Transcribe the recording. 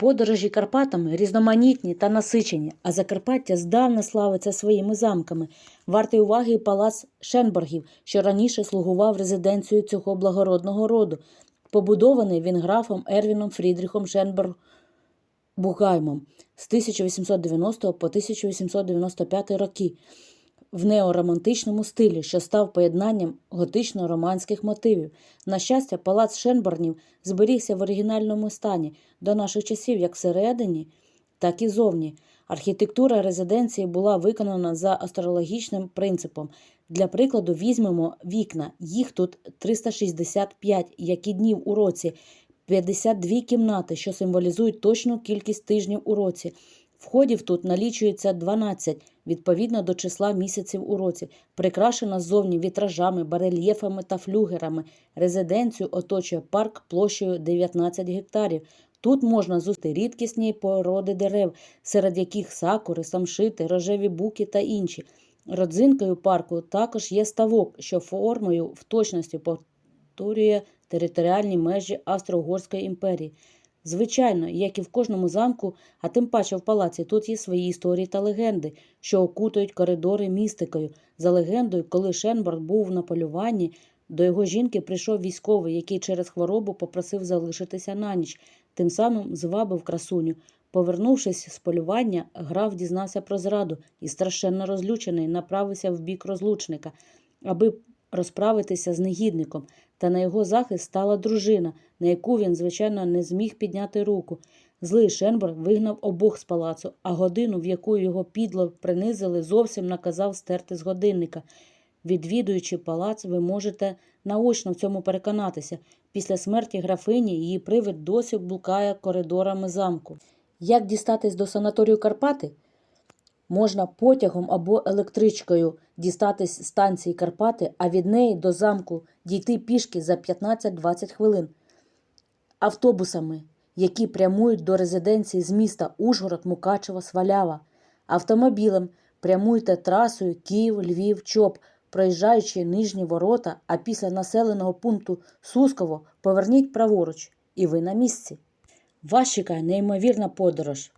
Подорожі Карпатами різноманітні та насичені, а Закарпаття здавна славиться своїми замками. Вартий уваги і палац Шенборгів, що раніше слугував резиденцією цього благородного роду. Побудований він графом Ервіном Фрідріхом Шенберг Бугаймом з 1890 по 1895 роки в неоромантичному стилі, що став поєднанням готично-романських мотивів. На щастя, палац Шенборнів зберігся в оригінальному стані до наших часів як всередині, так і зовні. Архітектура резиденції була виконана за астрологічним принципом. Для прикладу, візьмемо вікна. Їх тут 365, як і днів у році, 52 кімнати, що символізують точну кількість тижнів у році. Входів тут налічується 12, відповідно до числа місяців у році, прикрашена ззовні вітражами, барельєфами та флюгерами. Резиденцію оточує парк площею 19 гектарів. Тут можна зустріти рідкісні породи дерев, серед яких сакури, самшити, рожеві буки та інші. Родзинкою парку також є ставок, що формою в точності повторює територіальні межі Австро-Угорської імперії. Звичайно, як і в кожному замку, а тим паче в палаці, тут є свої історії та легенди, що окутують коридори містикою. За легендою, коли Шенборг був на полюванні, до його жінки прийшов військовий, який через хворобу попросив залишитися на ніч, тим самим звабив красуню. Повернувшись з полювання, граф дізнався про зраду і, страшенно розлючений, направився в бік розлучника, аби розправитися з негідником. Та на його захист стала дружина, на яку він, звичайно, не зміг підняти руку. Злий Шенберг вигнав обох з палацу, а годину, в яку його підло принизили, зовсім наказав стерти з годинника. Відвідуючи палац, ви можете наочно в цьому переконатися. Після смерті графині її привид досі блукає коридорами замку. Як дістатись до санаторію Карпати? Можна потягом або електричкою дістатись станції Карпати, а від неї до замку дійти пішки за 15-20 хвилин. Автобусами, які прямують до резиденції з міста Ужгород, Мукачево, Свалява. Автомобілем прямуйте трасою Київ, Львів, Чоп, проїжджаючи нижні ворота, а після населеного пункту Сусково поверніть праворуч, і ви на місці. Вас чекає неймовірна подорож.